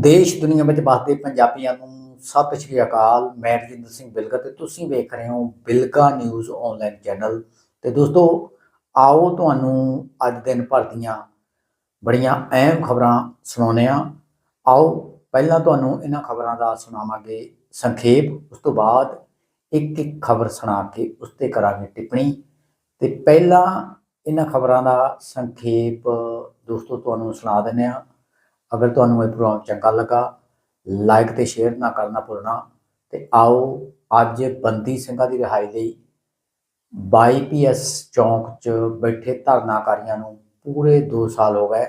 ਦੇਸ਼ ਦੁਨੀਆ ਵਿੱਚ ਵਸਦੇ ਪੰਜਾਬੀਆਂ ਨੂੰ ਸਤਿ ਸ਼੍ਰੀ ਅਕਾਲ। ਮੈਂ ਰਜਿੰਦਰ ਸਿੰਘ ਬਿਲਗਾ ਤੇ ਤੁਸੀਂ ਵੇਖ ਰਹੇ ਹੋ ਬਿਲਗਾ ਨਿਊਜ਼ ਆਨਲਾਈਨ ਚੈਨਲ ਤੇ ਦੋਸਤੋ, ਆਓ ਤੁਹਾਨੂੰ ਅੱਜ ਦਿਨ ਭਰ ਦੀਆਂ ਬੜੀਆਂ ਅਹਿਮ ਖਬਰਾਂ ਸੁਣਾਉਂਦੇ ਹਾਂ। ਆਓ, ਪਹਿਲਾਂ ਤੁਹਾਨੂੰ ਇਹਨਾਂ ਖਬਰਾਂ ਦਾ ਸੁਣਾਵਾਂਗੇ ਸੰਖੇਪ, ਉਸ ਤੋਂ ਬਾਅਦ ਇੱਕ ਇੱਕ ਖਬਰ ਸੁਣਾ ਕੇ ਉਸ ਤੇ ਕਰਾਂਗੇ ਟਿੱਪਣੀ। ਤੇ ਪਹਿਲਾਂ ਇਹਨਾਂ ਖਬਰਾਂ ਦਾ ਸੰਖੇਪ ਦੋਸਤੋ, ਤੁਹਾਨੂੰ ਸੁਣਾ ਦਿੰਦੇ ਹਾਂ। ਅਗਰ ਤੁਹਾਨੂੰ ਇਹ ਪ੍ਰੋਗਰਾਮ ਚੰਗਾ ਲੱਗਾ ਲਾਈਕ ਤੇ ਸ਼ੇਅਰ ਨਾ ਕਰਨਾ ਭੁੱਲਣਾ ਤੇ ਆਓ ਅੱਜ ਬੰਦੀ ਸਿੰਘਾਂ ਦੀ ਰਿਹਾਈ ਲਈ 22ਪੀਐਸ ਚੌਂਕ 'ਚ ਬੈਠੇ ਧਰਨਾਕਾਰੀਆਂ ਨੂੰ ਪੂਰੇ 2 ਸਾਲ ਹੋ ਗਏ।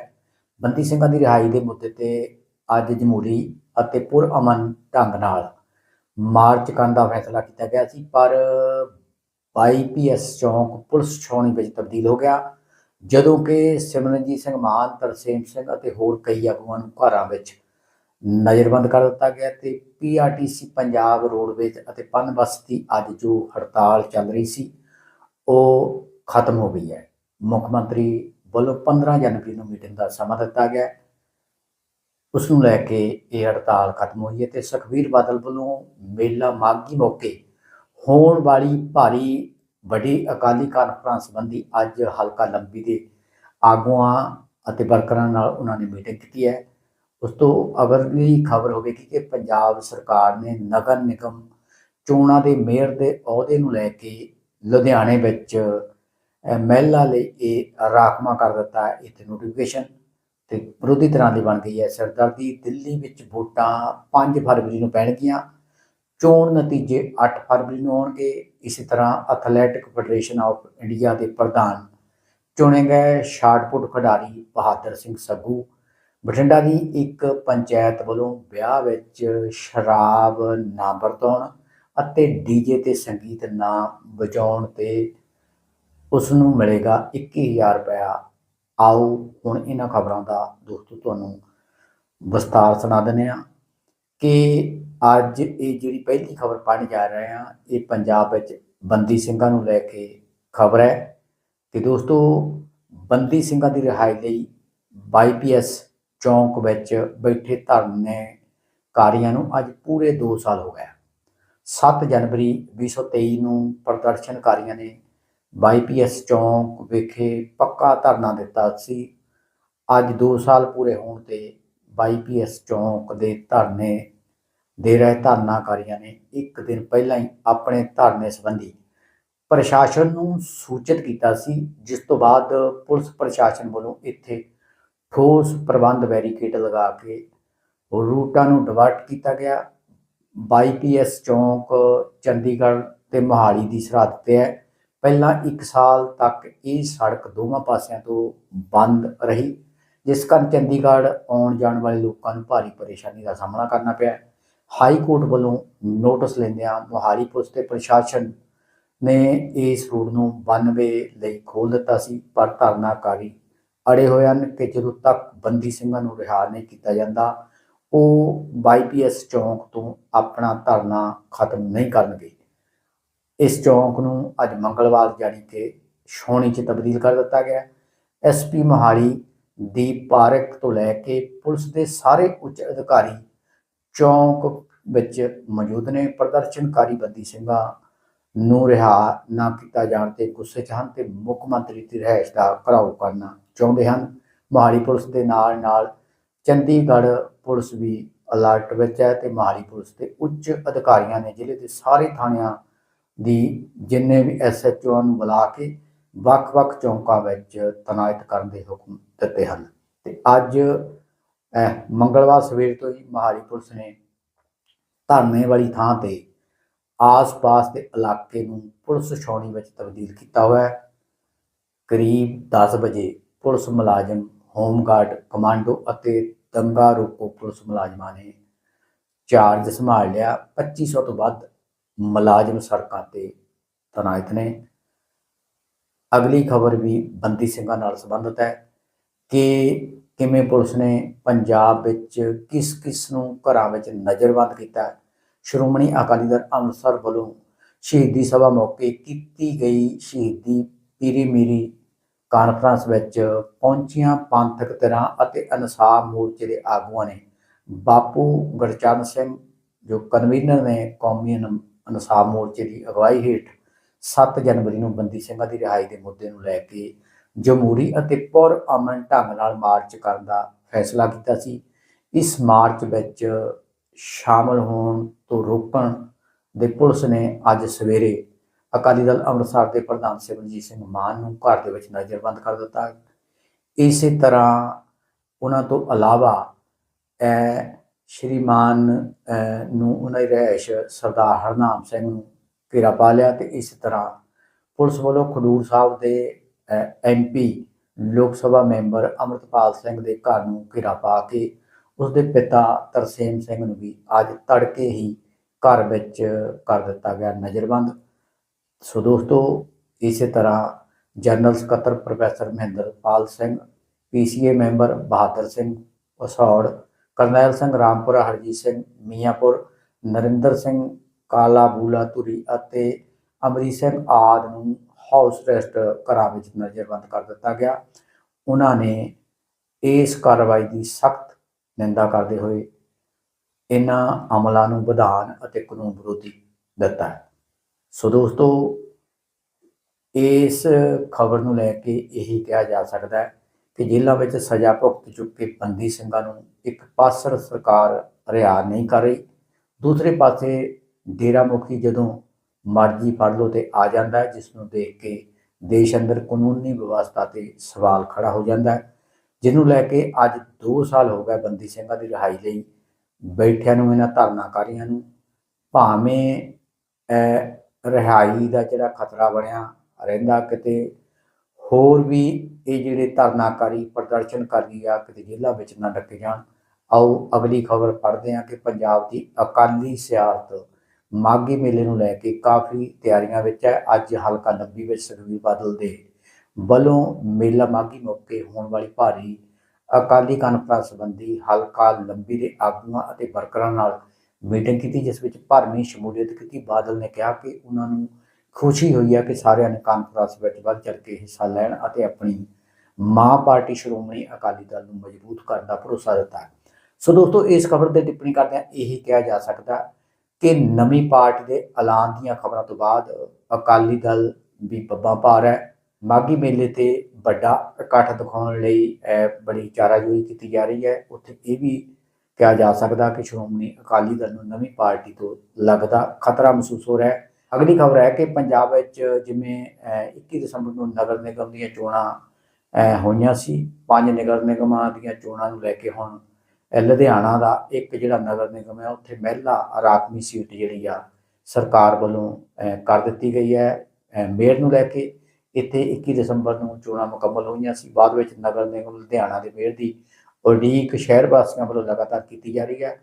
ਬੰਦੀ ਸਿੰਘਾਂ ਦੀ ਰਿਹਾਈ ਦੇ ਮੁੱਦੇ ਤੇ ਅੱਜ ਜਮਹੂਰੀ ਅਤੇ ਪੁਰਅਮਨ ਢੰਗ ਨਾਲ ਮਾਰਚ ਕਰਨ ਦਾ ਫੈਸਲਾ ਕੀਤਾ ਗਿਆ ਸੀ, ਪਰ 22ਪੀਐਸ ਚੌਂਕ ਪੁਲਿਸ ਛਾਉਣੀ ਵਿੱਚ ਤਬਦੀਲ ਹੋ ਗਿਆ। ਜਦੋਂ ਕਿ ਸਿਮਰਨਜੀਤ ਸਿੰਘ ਮਾਨ, ਤਰਸੇਮ ਸਿੰਘ ਅਤੇ ਹੋਰ ਕਈ ਆਗੂਆਂ ਨੂੰ ਘਰਾਂ ਵਿੱਚ ਨਜ਼ਰਬੰਦ ਕਰ ਦਿੱਤਾ ਗਿਆ ਤੇ ਪੀਆਰਟੀਸੀ ਪੰਜਾਬ ਰੋਡਵੇਜ਼ ਅਤੇ ਪਨ ਬੱਸ ਦੀ ਅੱਜ ਜੋ ਹੜਤਾਲ ਚੱਲ ਰਹੀ ਸੀ, ਉਹ ਖਤਮ ਹੋ ਗਈ ਹੈ ਮੁੱਖ ਮੰਤਰੀ ਵੱਲੋਂ 15 ਜਨਵਰੀ ਨੂੰ ਮੀਟਿੰਗ ਦਾ ਸਮਾਂ ਦਿੱਤਾ ਗਿਆ ਹੈ। ਉਸ ਨੂੰ ਲੈ ਕੇ ਇਹ ਹੜਤਾਲ ਖਤਮ ਹੋਈ ਹੈ ਤੇ ਸੁਖਬੀਰ ਬਾਦਲ ਵੱਲੋਂ ਮੇਲਾ ਮਾਘੀ ਮੌਕੇ ਹੋਣ ਵਾਲੀ ਭਾਰੀ ਵੱਡੀ ਅਕਾਲੀ ਕਾਨਫਰੰਸ ਸੰਬੰਧੀ ਅੱਜ ਹਲਕਾ ਲੰਬੀ ਦੇ ਆਗੂਆਂ ਅਤੇ ਵਰਕਰਾਂ ਨਾਲ ਉਹਨਾਂ ਨੇ ਮੀਟਿੰਗ ਕੀਤੀ ਹੈ। ਉਸ ਤੋਂ ਅਗਲੀ ਖਬਰ ਹੋਵੇਗੀ ਕਿ ਪੰਜਾਬ ਸਰਕਾਰ ਨੇ ਨਗਰ ਨਿਗਮ ਚੋਣਾਂ ਦੇ ਮੇਅਰ ਦੇ ਅਹੁਦੇ ਨੂੰ ਲੈ ਕੇ ਲੁਧਿਆਣੇ ਵਿੱਚ ਅਹ, ਮਹਿਲਾ ਲਈ ਇਹ ਰਾਖਵਾਂ ਕਰ ਦਿੱਤਾ ਹੈ। ਇੱਥੇ ਨੋਟੀਫਿਕੇਸ਼ਨ ਤੇ ਵਿਰੋਧੀ ਤਰ੍ਹਾਂ ਦੀ ਬਣ ਗਈ ਹੈ। ਸਰਦਾਰਦੀ ਦਿੱਲੀ ਵਿੱਚ ਵੋਟਾਂ 5 ਫਰਵਰੀ ਨੂੰ ਪੈਣਗੀਆਂ। ਚੋਣ ਨਤੀਜੇ 8 ਫਰਵਰੀ ਨੂੰ ਆਉਣਗੇ। ਇਸੇ ਤਰ੍ਹਾਂ ਐਥਲੈਟਿਕ ਫੈਡਰੇਸ਼ਨ ਆਫ ਇੰਡੀਆ ਦੇ ਪ੍ਰਧਾਨ ਚੁਣੇ ਗਏ ਸ਼ਾਟਪੁੱਟ ਖਿਡਾਰੀ ਬਹਾਦਰ ਸਿੰਘ ਸੱਗੂ। ਬਠਿੰਡਾ ਦੀ ਇੱਕ ਪੰਚਾਇਤ ਵੱਲੋਂ ਵਿਆਹ ਵਿੱਚ ਸ਼ਰਾਬ ਨਾ ਵਰਤਾਉਣ ਅਤੇ ਡੀਜੇ ਤੇ ਸੰਗੀਤ ਨਾ ਵਜਾਉਣ ਤੇ ਉਸ ਨੂੰ ਮਿਲੇਗਾ 21000 ਰੁਪਇਆ। ਆਓ ਹੁਣ ਇਹਨਾਂ ਖਬਰਾਂ ਦਾ ਦੋਸਤੋ ਤੁਹਾਨੂੰ ਵਿਸਤਾਰ ਸੁਣਾ ਦਿੰਦੇ ਹਾਂ ਕਿ ਅੱਜ ਇਹ ਜਿਹੜੀ ਪਹਿਲੀ ਖਬਰ ਪੜ੍ਹਨ ਜਾ ਰਹੇ ਹਾਂ, ਇਹ ਪੰਜਾਬ ਵਿੱਚ ਬੰਦੀ ਸਿੰਘਾਂ ਨੂੰ ਲੈ ਕੇ ਖਬਰ ਹੈ। ਕਿ ਦੋਸਤੋ, ਬੰਦੀ ਸਿੰਘਾਂ ਦੀ ਰਿਹਾਈ ਲਈ 22ਪੀਐਸ ਚੌਂਕ ਵਿੱਚ ਬੈਠੇ ਧਰਨੇ ਕਾਰੀਆਂ ਨੂੰ ਅੱਜ ਪੂਰੇ 2 ਸਾਲ ਹੋ ਗਏ। 7 ਜਨਵਰੀ 2023 ਨੂੰ ਪ੍ਰਦਰਸ਼ਨਕਾਰੀਆਂ ਨੇ 22ਪੀਐਸ ਚੌਂਕ ਵਿਖੇ ਪੱਕਾ ਧਰਨਾ ਦਿੱਤਾ ਸੀ। ਅੱਜ 2 ਸਾਲ ਪੂਰੇ ਹੋਣ ਤੇ 22ਪੀਐਸ ਚੌਂਕ ਦੇ ਧਰਨੇ ਦੇ ਰਹੇ ਧਰਨਾਕਾਰੀਆਂ ਨੇ ਇੱਕ ਦਿਨ ਪਹਿਲਾਂ ਹੀ ਆਪਣੇ ਧਰਨੇ ਸੰਬੰਧੀ ਪ੍ਰਸ਼ਾਸਨ ਨੂੰ ਸੂਚਿਤ ਕੀਤਾ ਸੀ, ਜਿਸ ਤੋਂ ਬਾਅਦ ਪੁਲਿਸ ਪ੍ਰਸ਼ਾਸਨ ਵੱਲੋਂ ਇੱਥੇ ਠੋਸ ਪ੍ਰਬੰਧ ਬੈਰੀਕੇਡ ਲਗਾ ਕੇ ਰੂਟਾਂ ਨੂੰ ਡਿਵਰਟ ਕੀਤਾ ਗਿਆ। 22ਪੀਐਸ ਚੌਂਕ, ਚੰਡੀਗੜ੍ਹ ਤੇ ਮੋਹਾਲੀ ਦੀ ਸਰਹੱਦ ਤੇ ਹੈ। ਪਹਿਲਾਂ 1 ਸਾਲ ਤੱਕ ਇਹ ਸੜਕ ਦੋਵਾਂ ਪਾਸਿਆਂ ਤੋਂ ਬੰਦ ਰਹੀ, ਜਿਸ ਕਾਰਨ ਚੰਡੀਗੜ੍ਹ ਆਉਣ ਜਾਣ ਵਾਲੇ ਲੋਕਾਂ ਨੂੰ ਭਾਰੀ ਪਰੇਸ਼ਾਨੀ ਦਾ ਸਾਹਮਣਾ ਕਰਨਾ ਪਿਆ। ਹਾਈ ਕੋਰਟ ਵੱਲੋਂ ਨੋਟਿਸ ਲੈਂਦਿਆਂ ਮੋਹਾਲੀ ਪੁਲਿਸ ਤੇ ਪ੍ਰਸ਼ਾਸਨ ਨੇ ਇਸ ਰੋਡ ਨੂੰ 92 ਲਈ ਖੋਲ ਦਿੱਤਾ ਸੀ, ਪਰ ਧਰਨਾਕਾਰੀ ਅੜੇ ਹੋਏ ਹਨ ਕਿ ਜਦੋਂ ਤੱਕ ਬੰਦੀ ਸਿੰਘਾਂ ਨੂੰ ਰਿਹਾ ਨਹੀਂ ਕੀਤਾ ਜਾਂਦਾ, ਉਹ 22ਪੀਐਸ ਚੌਂਕ ਤੋਂ ਆਪਣਾ ਧਰਨਾ ਖਤਮ ਨਹੀਂ ਕਰਨਗੇ। ਇਸ ਚੌਂਕ ਨੂੰ ਅੱਜ ਮੰਗਲਵਾਰ ਜਾਣੀ ਕਿ ਛੋਣੀ 'ਚ ਤਬਦੀਲ ਕਰ ਦਿੱਤਾ ਗਿਆ। ਐਸਪੀ ਮੋਹਾਲੀ ਦੀ ਪਾਰਕ ਤੋਂ ਲੈ ਕੇ ਪੁਲਿਸ ਦੇ ਸਾਰੇ ਉੱਚ ਅਧਿਕਾਰੀ ਚੌਂਕ ਵਿੱਚ ਮੌਜੂਦ ਨੇ ਪ੍ਰਦਰਸ਼ਨਕਾਰੀ ਬੰਦੀ ਸਿੰਘਾਂ ਨੂੰ ਰਿਹਾ ਨਾ ਕੀਤਾ ਜਾਣ ਤੇ ਗੁੱਸੇ 'ਚ ਹਨ ਤੇ ਮੁੱਖ ਮੰਤਰੀ ਦੀ ਰਿਹਾਇਸ਼ ਦਾ ਘਰਾਓ ਕਰਨਾ ਚਾਹੁੰਦੇ ਹਨ। ਮੋਹਾਲੀ ਪੁਲਿਸ ਦੇ ਨਾਲ ਨਾਲ ਚੰਡੀਗੜ੍ਹ ਪੁਲਿਸ ਵੀ ਅਲਰਟ ਵਿੱਚ ਹੈ ਤੇ ਮੋਹਾਲੀ ਪੁਲਿਸ ਦੇ ਉੱਚ ਅਧਿਕਾਰੀਆਂ ਨੇ ਜ਼ਿਲ੍ਹੇ ਦੇ ਸਾਰੇ ਥਾਣਿਆਂ ਦੀ ਜਿੰਨੇ ਵੀ ਐਸਐਚਓ ਨੂੰ ਬੁਲਾ ਕੇ ਵੱਖ-ਵੱਖ ਚੌਂਕਾਂ ਵਿੱਚ ਤਨਾਇਤ ਕਰਨ ਦੇ ਹੁਕਮ ਦਿੱਤੇ ਹਨ। ਤੇ ਅੱਜ ਮੰਗਲਵਾਰ ਸਵੇਰ ਤੋਂ ਹੀ ਮੋਹਾਲੀ ਪੁਲਿਸ ਨੇ ਧਰਨੇ ਵਾਲੀ ਥਾਂ ਤੇ ਆਸ-ਪਾਸ ਦੇ ਇਲਾਕੇ ਨੂੰ ਪੁਲਿਸ ਛਾਉਣੀ ਵਿੱਚ ਤਬਦੀਲ ਕੀਤਾ ਹੋਇਆ ਹੈ। ਕਰੀਬ 10 ਵਜੇ ਪੁਲਿਸ ਮੁਲਾਜ਼ਮ, ਹੋਮਗਾਰਡ, ਕਮਾਂਡੋ ਅਤੇ ਦੰਗਾ ਰੋਕੋ ਪੁਲਿਸ ਮੁਲਾਜ਼ਮਾਂ ਨੇ ਚਾਰਜ ਸੰਭਾਲ ਲਿਆ। 2500 ਤੋਂ ਵੱਧ ਮੁਲਾਜ਼ਮ ਸੜਕਾਂ ਤੇ ਤਨਾਇਤ ਨੇ। ਅਗਲੀ ਖਬਰ ਵੀ ਬੰਦੀ ਸਿੰਘਾਂ ਨਾਲ ਸੰਬੰਧਿਤ ਹੈ ਕਿ ਕਿਵੇਂ ਪੁਲਿਸ ਨੇ ਪੰਜਾਬ ਵਿੱਚ ਕਿਸ ਕਿਸ ਨੂੰ ਘਰਾਂ ਵਿੱਚ ਨਜ਼ਰਬੰਦ ਕੀਤਾ? ਸ਼੍ਰੋਮਣੀ ਅਕਾਲੀ ਦਲ ਅੰਮ੍ਰਿਤਸਰ ਵੱਲੋਂ ਸ਼ਹੀਦੀ ਸਭਾ ਮੌਕੇ ਕੀਤੀ ਗਈ ਸ਼ਹੀਦੀ ਪੀਰੀ ਮੀਰੀ ਕਾਨਫਰੰਸ ਵਿੱਚ ਪਹੁੰਚੀਆਂ ਪੰਥਕ ਧਿਰਾਂ ਅਤੇ ਇਨਸਾਫ ਮੋਰਚੇ ਦੇ ਆਗੂਆਂ ਨੇ ਬਾਪੂ ਗੜਚਰਨ ਸਿੰਘ, ਜੋ ਕਨਵੀਨਰ ਨੇ ਕੌਮੀ ਇਨ- ਇਨਸਾਫ ਮੋਰਚੇ ਦੀ ਅਗਵਾਈ ਹੇਠ 7 ਜਨਵਰੀ ਨੂੰ ਬੰਦੀ ਸਿੰਘਾਂ ਦੀ ਰਿਹਾਈ ਦੇ ਮੁੱਦੇ ਨੂੰ ਲੈ ਕੇ ਜਮਹੂਰੀ ਅਤੇ ਪੁਰ ਅਮਨ ਢੰਗ ਨਾਲ ਮਾਰਚ ਕਰਨ ਦਾ ਫੈਸਲਾ ਕੀਤਾ ਸੀ। ਇਸ ਮਾਰਚ ਵਿੱਚ ਸ਼ਾਮਲ ਹੋਣ ਤੋਂ ਰੋਕਣ ਦੇ ਪੁਲਿਸ ਨੇ ਅੱਜ ਸਵੇਰੇ ਅਕਾਲੀ ਦਲ ਅੰਮ੍ਰਿਤਸਰ ਦੇ ਪ੍ਰਧਾਨ ਸਿਮਰਜੀਤ ਸਿੰਘ ਮਾਨ ਨੂੰ ਘਰ ਦੇ ਵਿੱਚ ਨਜ਼ਰਬੰਦ ਕਰ ਦਿੱਤਾ। ਇਸੇ ਤਰ੍ਹਾਂ ਉਹਨਾਂ ਤੋਂ ਇਲਾਵਾ ਸ਼੍ਰੀਮਾਨ ਨੂੰ ਉਹਨਾਂ ਦੀ ਰਹਿਸ਼ ਸਰਦਾਰ ਹਰਨਾਮ ਸਿੰਘ ਨੂੰ ਘੇਰਾ ਪਾ ਲਿਆ ਤੇ ਇਸ ਤਰ੍ਹਾਂ ਪੁਲਿਸ ਵੱਲੋਂ ਖਡੂਰ ਸਾਹਿਬ ਦੇ ਐਮਪੀ ਲੋਕ ਸਭਾ ਮੈਂਬਰ ਅਮਰਤਪਾਲ ਸਿੰਘ ਦੇ ਘਰ ਨੂੰ ਘੇਰਾ ਪਾ ਕੇ ਉਸ ਦੇ ਪਿਤਾ ਤਰਸੇਮ ਸਿੰਘ ਨੂੰ ਵੀ ਅੱਜ ਤੜਕੇ ਹੀ ਘਰ ਵਿੱਚ ਕਰ ਦਿੱਤਾ ਗਿਆ ਨਜ਼ਰਬੰਦ। ਸੋ ਦੋਸਤੋ, ਇਸੇ ਤਰ੍ਹਾਂ ਜਨਰਲ ਸਕੱਤਰ professor Mahinderpal Singh, PCA member Bahadur Singh Usaur Karnail Singh Rampura, Harjeet Singh Miyanpur, Narinder Singh Kala Bula Dhuri ਅਤੇ ਅਮਰੀਤ ਸਿੰਘ ਆਦ ਨੂੰ ਹਾਊਸ ਅਰੈਸਟ ਘਰਾਂ ਵਿੱਚ ਨਜ਼ਰਬੰਦ ਕਰ ਦਿੱਤਾ ਗਿਆ। ਉਹਨਾਂ ਨੇ ਇਸ ਕਾਰਵਾਈ ਦੀ ਸਖਤ ਨਿੰਦਾ ਕਰਦੇ ਹੋਏ ਇਹਨਾਂ ਅਮਲਾਂ ਨੂੰ ਵਿਧਾਨ ਅਤੇ ਕਾਨੂੰਨ ਵਿਰੋਧੀ ਦਿੱਤਾ ਹੈ। ਸੋ ਦੋਸਤੋ, ਇਸ ਖਬਰ ਨੂੰ ਲੈ ਕੇ ਇਹੀ ਕਿਹਾ ਜਾ ਸਕਦਾ ਹੈ ਕਿ ਜੇਲ੍ਹਾਂ ਵਿੱਚ ਸਜ਼ਾ ਭੁਗਤ ਚੁੱਕੇ ਬੰਦੀ ਸਿੰਘਾਂ ਨੂੰ ਇੱਕ ਪਾਸਰ ਸਰਕਾਰ ਰਿਹਾ ਨਹੀਂ ਕਰ ਰਹੀ। ਦੂਸਰੇ ਪਾਸੇ ਡੇਰਾ ਮੁਖੀ ਜਦੋਂ ਮਰਜ਼ੀ ਫੜ ਲਓ ਤੇ ਆ ਜਾਂਦਾ ਹੈ, ਜਿਸ ਨੂੰ ਦੇਖ ਕੇ ਦੇਸ਼ ਅੰਦਰ ਕਾਨੂੰਨੀ ਵਿਵਸਥਾ ਤੇ ਸਵਾਲ ਖੜਾ ਹੋ ਜਾਂਦਾ ਹੈ, ਜਿਹਨੂੰ ਲੈ ਕੇ ਅੱਜ 2 ਸਾਲ ਹੋ ਗਏ ਬੰਦੀ ਸਿੰਘਾਂ ਦੀ ਰਿਹਾਈ ਲਈ ਬੈਠਿਆਂ ਨੂੰ, ਇਹਨਾਂ ਧਰਨਾਕਾਰੀਆਂ ਨੂੰ, ਭਾਵੇਂ ਰਿਹਾਈ ਦਾ ਜਿਹੜਾ ਖਤਰਾ ਬਣਿਆ ਰਹਿੰਦਾ ਕਿਤੇ, ਹੋਰ ਵੀ ਇਹ ਜਿਹੜੇ ਧਰਨਾਕਾਰੀ ਪ੍ਰਦਰਸ਼ਨਕਾਰੀ ਆ, ਕਿਤੇ ਜੇਲ੍ਹਾਂ ਵਿੱਚ ਨਾ ਡੱਕੇ ਜਾਣ। ਆਓ ਅਗਲੀ ਖਬਰ ਪੜ੍ਹਦੇ ਹਾਂ ਕਿ ਪੰਜਾਬ ਦੀ ਅਕਾਲੀ ਸਿਆਸਤ ਮਾਘੀ ਮੇਲੇ ਨੂੰ ਲੈ ਕੇ ਕਾਫੀ ਤਿਆਰੀਆਂ ਵਿੱਚ ਹੈ। ਅੱਜ ਹਲਕਾ ਨੱਬੀ ਵਿੱਚ ਸੁਖਬੀਰ ਬਾਦਲ ਦੇ ਵੱਲੋਂ ਮੇਲਾ ਮਾਘੀ ਮੌਕੇ ਹੋਣ ਵਾਲੀ ਭਾਰੀ ਅਕਾਲੀ ਕਾਨਫਰੰਸ ਸੰਬੰਧੀ ਹਲਕਾ ਲੰਬੀ ਦੇ ਆਗੂਆਂ ਅਤੇ ਵਰਕਰਾਂ ਨਾਲ ਮੀਟਿੰਗ ਕੀਤੀ, ਜਿਸ ਵਿੱਚ ਭਰਵੀਂ ਸ਼ਮੂਲੀਅਤ ਕੀਤੀ। ਬਾਦਲ ਨੇ ਕਿਹਾ ਕਿ ਉਹਨਾਂ ਨੂੰ ਖੁਸ਼ੀ ਹੋਈ ਹੈ ਕਿ ਸਾਰਿਆਂ ਨੇ ਕਾਨਫਰੰਸ ਵਿੱਚ ਵੱਧ ਚੜ੍ਹ ਕੇ ਹਿੱਸਾ ਲੈਣ ਅਤੇ ਆਪਣੀ ਮਾਂ ਪਾਰਟੀ ਸ਼੍ਰੋਮਣੀ ਅਕਾਲੀ ਦਲ ਨੂੰ ਮਜ਼ਬੂਤ ਕਰਨ ਦਾ ਭਰੋਸਾ ਦਿੱਤਾ। ਸੋ ਦੋਸਤੋ, ਇਸ ਖਬਰ ਤੇ ਟਿੱਪਣੀ ਕਰਦਿਆਂ ਇਹੀ ਕਿਹਾ ਜਾ ਸਕਦਾ ਕਿ ਨਵੀਂ ਪਾਰਟੀ ਦੇ ਐਲਾਨ ਦੀਆਂ ਖਬਰਾਂ ਤੋਂ ਬਾਅਦ ਅਕਾਲੀ ਦਲ ਵੀ ਬੱਬਾਂ ਭਾਰ ਹੈ। ਮਾਗੀ ਮੇਲੇ ਤੇ ਵੱਡਾ ਇਕੱਠ ਦਿਖਾਉਣ ਲਈ ਬੜੀ ਚਾਰਾਜੋਈ ਕੀਤੀ ਜਾ ਰਹੀ ਹੈ। ਉੱਥੇ ਇਹ ਵੀ ਕਿਹਾ ਜਾ ਸਕਦਾ ਕਿ ਸ਼੍ਰੋਮਣੀ ਅਕਾਲੀ ਦਲ ਨੂੰ ਨਵੀਂ ਪਾਰਟੀ ਤੋਂ ਲੱਗਦਾ ਖਤਰਾ ਮਹਿਸੂਸ ਹੋ ਰਿਹਾ ਹੈ। ਅਗਲੀ ਖਬਰ ਹੈ ਕਿ ਪੰਜਾਬ ਵਿੱਚ ਜਿਵੇਂ ਅਹ, 21 ਦਸੰਬਰ ਨੂੰ ਨਗਰ ਨਿਗਮ ਦੀਆਂ ਚੋਣਾਂ ਹੋਈਆਂ ਸੀ। ਪੰਜ ਨਗਰ ਨਿਗਮਾਂ ਦੀਆਂ ਚੋਣਾਂ ਨੂੰ ਲੈ ਕੇ ਹੁਣ ਲੁਧਿਆਣਾ ਦਾ ਇੱਕ ਜਿਹੜਾ ਨਗਰ ਨਿਗਮ ਹੈ, ਉੱਥੇ ਮਹਿਲਾ ਰਾਖਵੀਂ ਸੀਟ ਜਿਹੜੀ ਆ ਸਰਕਾਰ ਵੱਲੋਂ ਕਰ ਦਿੱਤੀ ਗਈ ਹੈ। ਮੇਅਰ ਨੂੰ ਲੈ ਕੇ ਇੱਥੇ 21 ਦਸੰਬਰ ਨੂੰ ਚੋਣਾਂ ਮੁਕੰਮਲ ਹੋਈਆਂ ਸੀ। ਬਾਅਦ ਵਿੱਚ ਨਗਰ ਨਿਗਮ ਲੁਧਿਆਣਾ ਦੇ ਮੇਅਰ ਦੀ ਉਡੀਕ ਸ਼ਹਿਰ ਵਾਸੀਆਂ ਵੱਲੋਂ ਲਗਾਤਾਰ ਕੀਤੀ ਜਾ ਰਹੀ ਹੈ।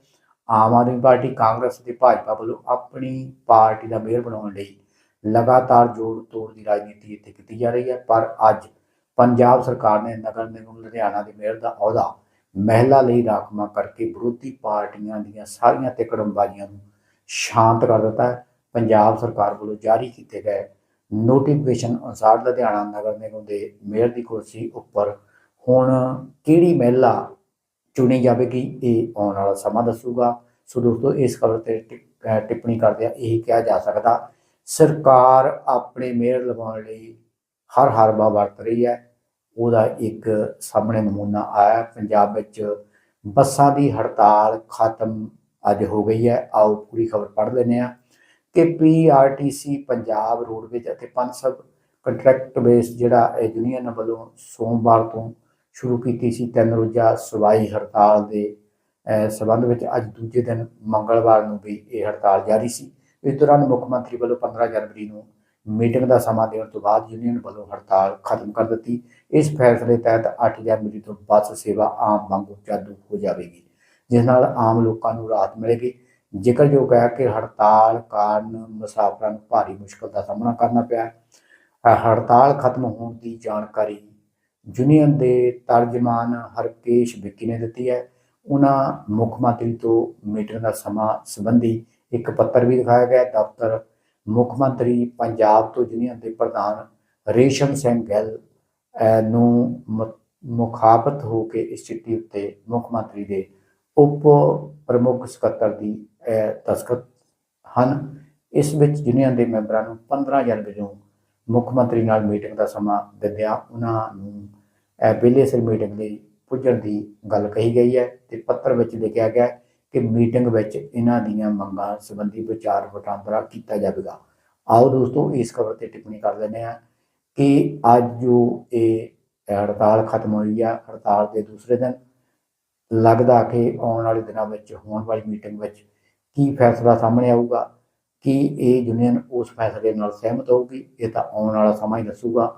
ਆਮ ਆਦਮੀ ਪਾਰਟੀ, ਕਾਂਗਰਸ ਤੇ ਭਾਜਪਾ ਵੱਲੋਂ ਆਪਣੀ ਪਾਰਟੀ ਦਾ ਮੇਅਰ ਬਣਾਉਣ ਲਈ ਲਗਾਤਾਰ ਜੋੜ ਤੋੜ ਦੀ ਰਾਜਨੀਤੀ ਇੱਥੇ ਕੀਤੀ ਜਾ ਰਹੀ ਹੈ। ਪਰ ਅੱਜ ਪੰਜਾਬ ਸਰਕਾਰ ਨੇ ਨਗਰ ਨਿਗਮ ਲੁਧਿਆਣਾ ਦੇ ਮੇਅਰ ਦਾ ਅਹੁਦਾ ਮਹਿਲਾ ਲਈ ਰਾਖਵਾਂ ਕਰਕੇ ਵਿਰੋਧੀ ਪਾਰਟੀਆਂ ਦੀਆਂ ਸਾਰੀਆਂ ਤਿਕੜਮਬਾਜ਼ੀਆਂ ਨੂੰ ਸ਼ਾਂਤ ਕਰ ਦਿੱਤਾ ਹੈ। ਪੰਜਾਬ ਸਰਕਾਰ ਵੱਲੋਂ ਜਾਰੀ ਕੀਤੇ ਗਏ ਨੋਟੀਫਿਕੇਸ਼ਨ ਅਨੁਸਾਰ ਲੁਧਿਆਣਾ ਨਗਰ ਨਿਗਮ ਦੇ ਮੇਅਰ ਦੀ ਕੁਰਸੀ ਉੱਪਰ ਹੁਣ ਕਿਹੜੀ ਮਹਿਲਾ ਚੁਣੀ ਜਾਵੇਗੀ ਇਹ ਆਉਣ ਵਾਲਾ ਸਮਾਂ ਦੱਸੂਗਾ। ਸੋ ਦੋਸਤੋ, ਇਸ ਖਬਰ ਤੇ ਟਿ- ਟਿੱਪਣੀ ਕਰਦੇ ਆ ਇਹ ਕਿਹਾ ਜਾ ਸਕਦਾ, ਸਰਕਾਰ ਆਪਣੇ ਮੇਅਰ ਲਵਾਉਣ ਲਈ ਹਰ ਹਰਬਾ ਵਰਤ ਰਹੀ ਹੈ। ਉਹਦਾ ਇੱਕ ਸਾਹਮਣੇ ਨਮੂਨਾ ਆਇਆ। ਪੰਜਾਬ ਵਿੱਚ ਬੱਸਾਂ ਦੀ ਹੜਤਾਲ ਖਤਮ ਅੱਜ ਹੋ ਗਈ ਹੈ। ਆਓ ਪੂਰੀ ਖਬਰ ਪੜ੍ਹ ਲੈਂਦੇ ਆ ਕਿ ਪੀਆਰਟੀਸੀ ਪੰਜਾਬ ਰੋਡਵੇਜ਼ ਅਤੇ ਪੰਸਬ ਕੰਟਰੈਕਟ ਬੇਸ ਜਿਹੜਾ ਇਹ ਯੂਨੀਅਨ ਵੱਲੋਂ ਸੋਮਵਾਰ ਤੋਂ ਸ਼ੁਰੂ ਕੀਤੀ ਸੀ ਤਿੰਨ ਰੋਜ਼ਾ ਸਵਾਈ ਹੜਤਾਲ ਦੇ ਅਹ, ਸੰਬੰਧ ਵਿੱਚ ਅੱਜ ਦੂਜੇ ਦਿਨ ਮੰਗਲਵਾਰ ਨੂੰ ਵੀ ਇਹ ਹੜਤਾਲ ਜਾਰੀ ਸੀ। ਇਸ ਦੌਰਾਨ ਮੁੱਖ ਮੰਤਰੀ ਵੱਲੋਂ 15 ਜਨਵਰੀ ਨੂੰ ਮੀਟਿੰਗ ਦਾ ਸਮਾਂ ਦੇਣ ਤੋਂ ਬਾਅਦ ਯੂਨੀਅਨ ਵੱਲੋਂ ਹੜਤਾਲ ਖਤਮ ਕਰ ਦਿੱਤੀ। ਇਸ ਫੈਸਲੇ ਤਹਿਤ 8 ਜਨਵਰੀ ਤੋਂ ਬੱਸ ਸੇਵਾ ਆਮ ਵਾਂਗੂ ਚਾਲੂ ਹੋ ਜਾਵੇਗੀ, ਜਿਸ ਨਾਲ ਆਮ ਲੋਕਾਂ ਨੂੰ ਰਾਹਤ ਮਿਲੇਗੀ। ਜ਼ਿਕਰਯੋਗ ਹੈ ਕਿ ਹੜਤਾਲ ਕਾਰਨ ਮੁਸਾਫਰਾਂ ਨੂੰ ਭਾਰੀ ਮੁਸ਼ਕਲ ਦਾ ਸਾਹਮਣਾ ਕਰਨਾ ਪਿਆ ਹੜਤਾਲ ਖਤਮ ਹੋਣ ਦੀ ਜਾਣਕਾਰੀ ਯੂਨੀਅਨ ਦੇ ਤਰਜਮਾਨ ਹਰਕੇਸ਼ ਵਿੱਕੀ ਨੇ ਦਿੱਤੀ ਹੈ। ਉਹਨਾਂ ਮੁੱਖ ਮੰਤਰੀ ਤੋਂ ਮੀਟਿੰਗ ਦਾ ਸਮਾਂ ਸੰਬੰਧੀ ਇੱਕ ਪੱਤਰ ਵੀ ਦਿਖਾਇਆ ਗਿਆ ਦਫ਼ਤਰ ਮੁੱਖ ਮੰਤਰੀ ਪੰਜਾਬ ਤੋਂ ਯੂਨੀਅਨ ਦੇ ਪ੍ਰਧਾਨ ਰੇਸ਼ਮ ਸਿੰਘ ਗਿੱਲ ਨੂੰ ਮ- ਮੁਖਾਬਤ ਹੋ ਕੇ ਇਸ ਚਿੱਠੀ ਉੱਤੇ ਮੁੱਖ ਮੰਤਰੀ ਦੇ ਉਪ ਪ੍ਰਮੁੱਖ ਸਕੱਤਰ ਦੀ ਦਸਖਤ ਹਨ। ਇਸ ਵਿੱਚ ਯੂਨੀਅਨ ਦੇ ਮੈਂਬਰਾਂ ਨੂੰ 15 ਜਨਵਰੀ ਨੂੰ ਮੁੱਖ ਮੰਤਰੀ ਨਾਲ ਮੀਟਿੰਗ ਦਾ ਸਮਾਂ ਦਿੰਦਿਆਂ ਉਹਨਾਂ ਨੂੰ ਇਹ ਸਿਰ ਮੀਟਿੰਗ ਲਈ ਪੁੱਜਣ ਦੀ ਗੱਲ ਕਹੀ ਗਈ ਹੈ ਤੇ ਪੱਤਰ ਵਿੱਚ ਲਿਖਿਆ ਗਿਆ ਹੈ ਕਿ ਮੀਟਿੰਗ ਵਿੱਚ ਇਹਨਾਂ ਦੀਆਂ ਮੰਗਾਂ ਸੰਬੰਧੀ ਵਿਚਾਰ ਵਟਾਂਦਰਾ ਕੀਤਾ ਜਾਵੇਗਾ। ਆਓ ਦੋਸਤੋ, ਇਸ ਖਬਰ ਤੇ ਟਿੱਪਣੀ ਕਰ ਲੈਂਦੇ ਹਾਂ ਕਿ ਅੱਜ ਜੋ ਇਹ ਹੜਤਾਲ ਖਤਮ ਹੋਈ ਆ, ਹੜਤਾਲ ਦੇ ਦੂਸਰੇ ਦਿਨ ਲੱਗਦਾ ਕਿ ਆਉਣ ਵਾਲੇ ਦਿਨਾਂ ਵਿੱਚ, ਹੋਣ ਵਾਲੀ ਮੀਟਿੰਗ ਵਿੱਚ ਕੀ ਫੈਸਲਾ ਸਾਹਮਣੇ ਆਊਗਾ, ਕਿ ਇਹ ਯੂਨੀਅਨ ਉਸ ਫੈਸਲੇ ਨਾਲ ਸਹਿਮਤ ਹੋਊਗੀ, ਇਹ ਤਾਂ ਆਉਣ ਵਾਲਾ ਸਮਾਂ ਹੀ ਦੱਸੂਗਾ।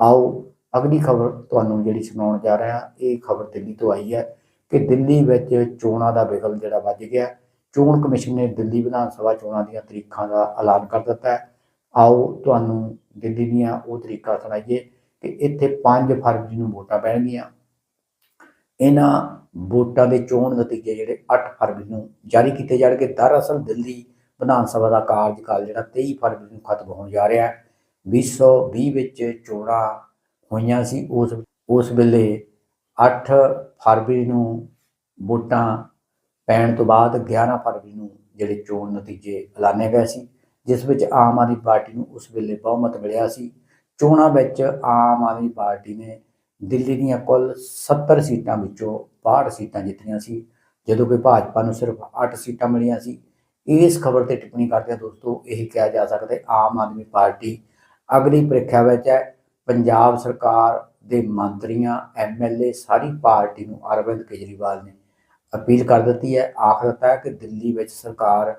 ਆਓ ਅਗਲੀ ਖਬਰ ਤੁਹਾਨੂੰ ਜਿਹੜੀ ਸੁਣਾਉਣ ਜਾ ਰਿਹਾ ਇਹ ਖਬਰ ਦਿੱਲੀ ਤੋਂ ਆਈ ਹੈ। ਕਿ ਦਿੱਲੀ ਵਿੱਚ ਚੋਣਾਂ ਦਾ ਬਿਗਲ ਜਿਹੜਾ ਵੱਜ ਗਿਆ। ਚੋਣ ਕਮਿਸ਼ਨ ਨੇ ਦਿੱਲੀ ਵਿਧਾਨ ਸਭਾ ਚੋਣਾਂ ਦੀਆਂ ਤਰੀਕਾਂ ਦਾ ਐਲਾਨ ਕਰ ਦਿੱਤਾ ਹੈ। ਆਓ ਤੁਹਾਨੂੰ ਦਿੱਲੀ ਦੀਆਂ ਉਹ ਤਰੀਕਾਂ ਸੁਣਾਈਏ ਕਿ ਇੱਥੇ 5 ਫਰਵਰੀ ਨੂੰ ਵੋਟਾਂ ਪੈਣਗੀਆਂ। ਇਹਨਾਂ ਵੋਟਾਂ ਦੇ ਚੋਣ ਨਤੀਜੇ ਜਿਹੜੇ 8 ਫਰਵਰੀ ਨੂੰ ਜਾਰੀ ਕੀਤੇ ਜਾਣਗੇ। ਦਰਅਸਲ ਦਿੱਲੀ ਵਿਧਾਨ ਸਭਾ ਦਾ ਕਾਰਜਕਾਲ ਜਿਹੜਾ 23 ਫਰਵਰੀ ਨੂੰ ਖਤਮ ਹੋਣ ਜਾ ਰਿਹਾ ਹੈ। 2020 ਵਿੱਚ ਚੋਣਾਂ ਹੋਈਆਂ ਸੀ। ਉਸ ਉਸ ਵੇਲੇ 8 ਫਰਵਰੀ ਨੂੰ ਵੋਟਾਂ ਪੈਣ ਤੋਂ ਬਾਅਦ 11 ਫਰਵਰੀ ਨੂੰ ਜਿਹੜੇ ਚੋਣ ਨਤੀਜੇ ਐਲਾਨੇ ਗਏ ਸੀ, ਜਿਸ ਵਿੱਚ ਆਮ ਆਦਮੀ ਪਾਰਟੀ ਨੂੰ ਉਸ ਵੇਲੇ ਬਹੁਮਤ ਮਿਲਿਆ ਸੀ। ਚੋਣਾਂ ਵਿੱਚ ਆਮ ਆਦਮੀ ਪਾਰਟੀ ਨੇ ਦਿੱਲੀ ਦੀਆਂ ਕੁੱਲ 70 ਸੀਟਾਂ ਵਿੱਚੋਂ 62 ਸੀਟਾਂ ਜਿੱਤੀਆਂ ਸੀ, ਜਦੋਂ ਕਿ ਭਾਜਪਾ ਨੂੰ ਸਿਰਫ 8 ਸੀਟਾਂ ਮਿਲੀਆਂ ਸੀ। ਇਸ ਖਬਰ ਤੇ ਟਿੱਪਣੀ ਕਰਦੇ ਹਾਂ ਦੋਸਤੋ, ਇਹ ਕਿਹਾ ਜਾ ਸਕਦਾ ਆਮ ਆਦਮੀ ਪਾਰਟੀ ਅਗਲੀ ਪ੍ਰੀਖਿਆ ਵਿੱਚ ਹੈ। ਪੰਜਾਬ ਸਰਕਾਰ ਦੇ ਮੰਤਰੀਆਂ ਐਮਐਲਏ ਸਾਰੀ ਪਾਰਟੀ ਨੂੰ ਅਰਵਿੰਦ ਕੇਜਰੀਵਾਲ ਨੇ ਅਪੀਲ ਕਰ ਦਿੱਤੀ ਹੈ। ਆਖ ਦਿੱਤਾ ਹੈ ਕਿ ਦਿੱਲੀ ਵਿੱਚ ਸਰਕਾਰ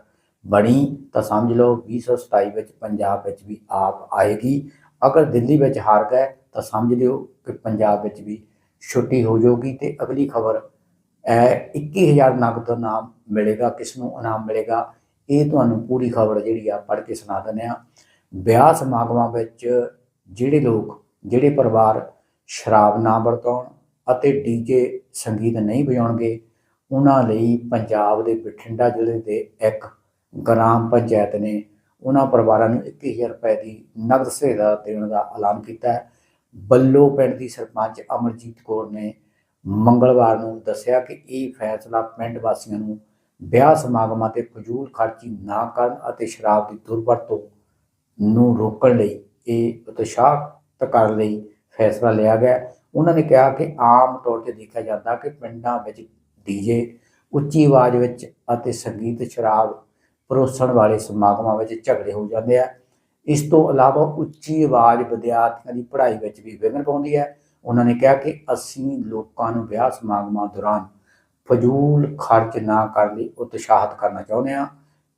ਬਣੀ ਤਾਂ ਸਮਝ ਲਓ 2027 ਵਿੱਚ ਪੰਜਾਬ ਵਿੱਚ ਵੀ ਆਪ ਆਏਗੀ। ਅਗਰ ਦਿੱਲੀ ਵਿੱਚ ਹਾਰ ਗਏ ਤਾਂ ਸਮਝ ਲਿਓ ਕਿ ਪੰਜਾਬ ਵਿੱਚ ਵੀ ਛੁੱਟੀ ਹੋ ਜਾਊਗੀ ਤੇ ਅਗਲੀ ਖਬਰ ਇਹ 21000 ਨਗਦ ਇਨਾਮ ਮਿਲੇਗਾ, ਕਿਸ ਨੂੰ ਇਨਾਮ ਮਿਲੇਗਾ, ਇਹ ਤੁਹਾਨੂੰ ਪੂਰੀ ਖਬਰ ਜਿਹੜੀ ਆ ਪੜ੍ਹ ਕੇ ਸੁਣਾ ਦਿੰਦੇ ਆ ਵਿਆਹ ਸਮਾਗਮਾਂ ਵਿੱਚ ਜਿਹੜੇ ਲੋਕ, ਜਿਹੜੇ ਪਰਿਵਾਰ ਸ਼ਰਾਬ ਨਾ ਵਰਤਾਉਣ ਅਤੇ ਡੀਜੇ ਸੰਗੀਤ ਨਹੀਂ ਵਜਾਉਣਗੇ, ਉਹਨਾਂ ਲਈ ਪੰਜਾਬ ਦੇ ਬਠਿੰਡਾ ਜ਼ਿਲ੍ਹੇ ਦੇ ਇੱਕ ਗ੍ਰਾਮ ਪੰਚਾਇਤ ਨੇ ਉਹਨਾਂ ਪਰਿਵਾਰਾਂ ਨੂੰ 21000 ਰੁਪਏ ਦੀ ਨਗਦ ਸਹਾਇਤਾ ਦੇਣ ਦਾ ਐਲਾਨ ਕੀਤਾ ਹੈ। ਬੱਲੋ ਪਿੰਡ ਦੀ ਸਰਪੰਚ ਅਮਰਜੀਤ ਕੌਰ ਨੇ ਮੰਗਲਵਾਰ ਨੂੰ ਦੱਸਿਆ ਕਿ ਇਹ ਫੈਸਲਾ ਪਿੰਡ ਵਾਸੀਆਂ ਨੂੰ ਵਿਆਹ ਸਮਾਗਮਾਂ ਤੇ ਫਜ਼ੂਲ ਖਰਚੀ ਨਾ ਕਰਨ ਅਤੇ ਸ਼ਰਾਬ ਦੀ ਦੁਰਵਰਤੋਂ ਨੂੰ ਰੋਕਣ ਲਈ ਇਹ ਉਤਸ਼ਾਹਤ ਕਰਨ ਲਈ ਫੈਸਲਾ ਲਿਆ ਗਿਆ। ਉਹਨਾਂ ਨੇ ਕਿਹਾ ਕਿ ਆਮ ਤੌਰ ਤੇ ਦੇਖਿਆ ਜਾਂਦਾ ਕਿ ਪਿੰਡਾਂ ਵਿੱਚ ਡੀਜੇ ਉੱਚੀ ਆਵਾਜ਼ ਵਿੱਚ ਅਤੇ ਸੰਗੀਤ, ਸ਼ਰਾਬ ਪਰੋਸਣ ਵਾਲੇ ਸਮਾਗਮਾਂ ਵਿੱਚ ਝਗੜੇ ਹੋ ਜਾਂਦੇ ਆ। ਇਸ ਤੋਂ ਇਲਾਵਾ ਉੱਚੀ ਆਵਾਜ਼ ਵਿਦਿਆਰਥੀਆਂ ਦੀ ਪੜ੍ਹਾਈ ਵਿੱਚ ਵੀ ਵਿਘਨ ਪਾਉਂਦੀ ਹੈ। ਉਹਨਾਂ ਨੇ ਕਿਹਾ ਕਿ ਅਸੀਂ ਲੋਕਾਂ ਨੂੰ ਵਿਆਹ ਸਮਾਗਮਾਂ ਦੌਰਾਨ ਫਜ਼ੂਲ ਖਰਚ ਨਾ ਕਰਨ ਲਈ ਉਤਸ਼ਾਹਿਤ ਕਰਨਾ ਚਾਹੁੰਦੇ ਹਾਂ।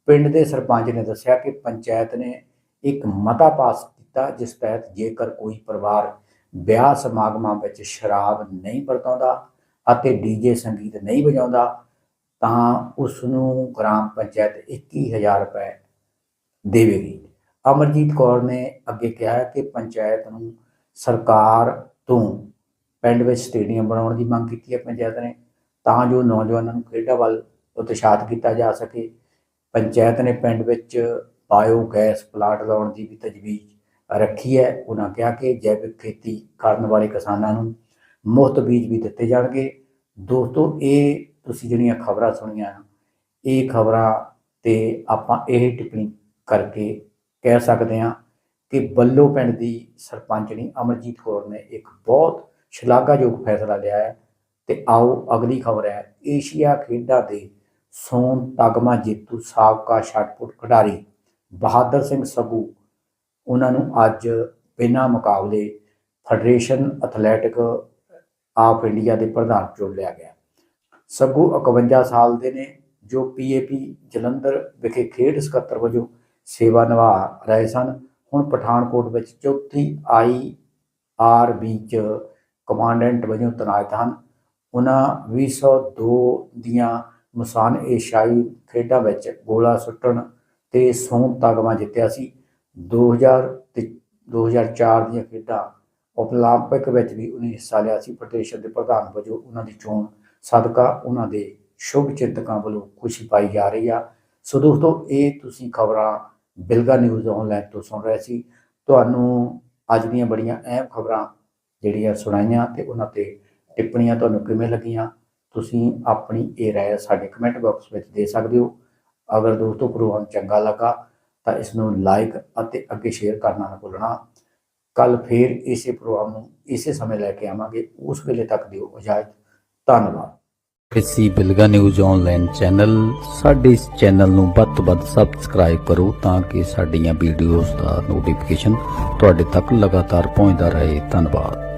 ਪਿੰਡ ਦੇ ਸਰਪੰਚ ਨੇ ਦੱਸਿਆ ਕਿ ਪੰਚਾਇਤ ਨੇ ਇੱਕ ਮਤਾ ਪਾਸ ਕੀਤਾ, ਜਿਸ ਤਹਿਤ ਜੇਕਰ ਕੋਈ ਪਰਿਵਾਰ ਵਿਆਹ ਸਮਾਗਮਾਂ ਵਿੱਚ ਸ਼ਰਾਬ ਨਹੀਂ ਵਰਤਾਉਂਦਾ ਅਤੇ ਡੀਜੇ ਸੰਗੀਤ ਨਹੀਂ ਵਜਾਉਂਦਾ, ਤਾਂ ਉਸ ਨੂੰ ਗ੍ਰਾਮ ਪੰਚਾਇਤ 21000 ਰੁਪਏ ਦੇਵੇਗੀ। ਅਮਰਜੀਤ ਕੌਰ ਨੇ ਅੱਗੇ ਕਿਹਾ ਕਿ ਪੰਚਾਇਤ ਨੂੰ ਸਰਕਾਰ ਤੋਂ ਪਿੰਡ ਵਿੱਚ ਸਟੇਡੀਅਮ ਬਣਾਉਣ ਦੀ ਮੰਗ ਕੀਤੀ ਹੈ ਪੰਚਾਇਤ ਨੇ, ਤਾਂ ਜੋ ਨੌਜਵਾਨਾਂ ਨੂੰ ਖੇਡਾਂ ਵੱਲ ਉਤਸ਼ਾਹਿਤ ਕੀਤਾ ਜਾ ਸਕੇ। ਪੰਚਾਇਤ ਨੇ ਪਿੰਡ ਵਿੱਚ ਬਾਇਓ ਗੈਸ ਪਲਾਂਟ ਲਾਉਣ ਦੀ ਵੀ ਤਜਵੀਜ਼ ਰੱਖੀ ਹੈ। ਉਹਨਾਂ ਕਿਹਾ ਕਿ ਜੈਵਿਕ ਖੇਤੀ ਕਰਨ ਵਾਲੇ ਕਿਸਾਨਾਂ ਨੂੰ ਮੁਫਤ ਬੀਜ ਵੀ ਦਿੱਤੇ ਜਾਣਗੇ। ਦੋਸਤੋ, ਇਹ ਤੁਸੀਂ ਜਿਹੜੀਆਂ ਖਬਰਾਂ ਸੁਣੀਆਂ, ਇਹ ਖਬਰਾਂ ਤੇ ਆਪਾਂ ਇਹ ਟਿੱਪਣੀ ਕਰਕੇ ਕਹਿ ਸਕਦੇ ਹਾਂ ਕਿ ਬੱਲੋ ਪਿੰਡ ਦੀ ਸਰਪੰਚਣੀ ਅਮਰਜੀਤ ਕੌਰ ਨੇ ਇੱਕ ਬਹੁਤ ਸ਼ਲਾਘਾਯੋਗ ਫੈਸਲਾ ਲਿਆ ਹੈ। ਤੇ ਆਓ, ਅਗਲੀ ਖਬਰ ਹੈ। ਏਸ਼ੀਆ ਖੇਡਾਂ ਦੇ ਸੋਨ ਤਗਮਾ ਜੇਤੂ ਸਾਬਕਾ ਸ਼ਾਟਪੁੱਟ ਖਿਡਾਰੀ ਬਹਾਦਰ ਸਿੰਘ ਸਗੂ ਉਹਨਾਂ ਨੂੰ ਅੱਜ ਬਿਨਾਂ ਮੁਕਾਬਲੇ ਫੈਡਰੇਸ਼ਨ ਐਥਲੈਟਿਕ ਆਫ ਇੰਡੀਆ ਦੇ ਪ੍ਰਧਾਨ ਚੁਣ ਲਿਆ ਗਿਆ। ਸਗੂ 51 ਸਾਲ ਦੇ ਨੇ, ਜੋ ਪੀਏਪੀ ਜਲੰਧਰ ਵਿਖੇ ਖੇਡ ਸਕੱਤਰ ਵਜੋਂ ਸੇਵਾ ਨਿਭਾ ਰਹੇ ਸਨ। ਹੁਣ ਪਠਾਨਕੋਟ ਵਿੱਚ ਚੌਥੀ ਆਈ ਆਰ ਬੀ ਚ ਕਮਾਂਡੈਂਟ ਵਜੋਂ ਤੈਨਾਤ ਹਨ। ਉਹਨਾਂ 2002 ਦੀਆਂ ਮਸਾਨ ਏਸ਼ੀਆਈ ਖੇਡਾਂ ਵਿੱਚ ਗੋਲਾ ਸੁੱਟਣ ਤੇ ਸੋਨ ਤਗਮਾ ਜਿੱਤਿਆ ਸੀ। 2000 ਤੇ 2004 ਦੀਆਂ ਖੇਡਾਂ ਓਲੰਪਿਕ ਵਿੱਚ ਵੀ ਉਹਨੇ ਹਿੱਸਾ ਲਿਆ ਸੀ। ਪ੍ਰਦੇਸ਼ ਦੇ ਪ੍ਰਧਾਨ ਵਜੋਂ ਉਹਨਾਂ ਦੀ ਚੋਣ ਸਦਕਾ ਉਹਨਾਂ ਦੇ ਸ਼ੁਭ ਚਿੰਤਕਾਂ ਵੱਲੋਂ ਖੁਸ਼ੀ ਪਾਈ ਜਾ ਰਹੀ ਆ। ਸੋ ਦੋਸਤੋ, ਇਹ ਤੁਸੀਂ ਖਬਰਾਂ ਬਿਲਗਾ ਨਿਊਜ਼ ਆਨਲਾਈਨ ਤੋਂ ਸੁਣ ਰਹੇ ਸੀ। ਤੁਹਾਨੂੰ ਅੱਜ ਦੀਆਂ ਬੜੀਆਂ ਅਹਿਮ ਖਬਰਾਂ ਜਿਹੜੀਆਂ ਸੁਣਾਈਆਂ ਤੇ ਉਹਨਾਂ ਤੇ ਟਿੱਪਣੀਆਂ ਤੁਹਾਨੂੰ ਕਿਵੇਂ ਲੱਗੀਆਂ, ਤੁਸੀਂ ਆਪਣੀ ਇਹ ਰਾਏ ਸਾਡੇ ਕਮੈਂਟ ਬਾਕਸ ਵਿੱਚ ਦੇ ਸਕਦੇ ਹੋ। ਅਗਰ ਦੋਸਤੋ, ਪ੍ਰੋਗਰਾਮ ਚੰਗਾ ਲੱਗਾ ਤਾਂ ਇਸ ਨੂੰ ਲਾਈਕ ਅਤੇ ਅੱਗੇ ਸ਼ੇਅਰ ਕਰਨਾ ਨਾ ਭੁੱਲਣਾ। ਕੱਲ ਫੇਰ ਇਸੇ ਪ੍ਰੋਗਰਾਮ ਨੂੰ ਇਸੇ ਸਮੇਂ ਲੈ ਕੇ ਆਵਾਂਗੇ। ਉਸ ਵੇਲੇ ਤੱਕ ਦਿਓ ਇਜਾਜ਼ਤ। ਧੰਨਵਾਦ। ਕਿਸੇ ਬਿਲਗਾ ਨਿਊਜ਼ ਆਨਲਾਈਨ ਚੈਨਲ ਸਾਡੇ ਇਸ ਚੈਨਲ ਨੂੰ ਵੱਧ ਤੋਂ ਵੱਧ ਸਬਸਕ੍ਰਾਈਬ ਕਰੋ ਤਾਂ ਕਿ ਸਾਡੀਆਂ ਵੀਡੀਓਜ਼ ਦਾ ਨੋਟੀਫਿਕੇਸ਼ਨ ਤੁਹਾਡੇ ਤੱਕ ਲਗਾਤਾਰ ਪਹੁੰਚਦਾ ਰਹੇ। ਧੰਨਵਾਦ।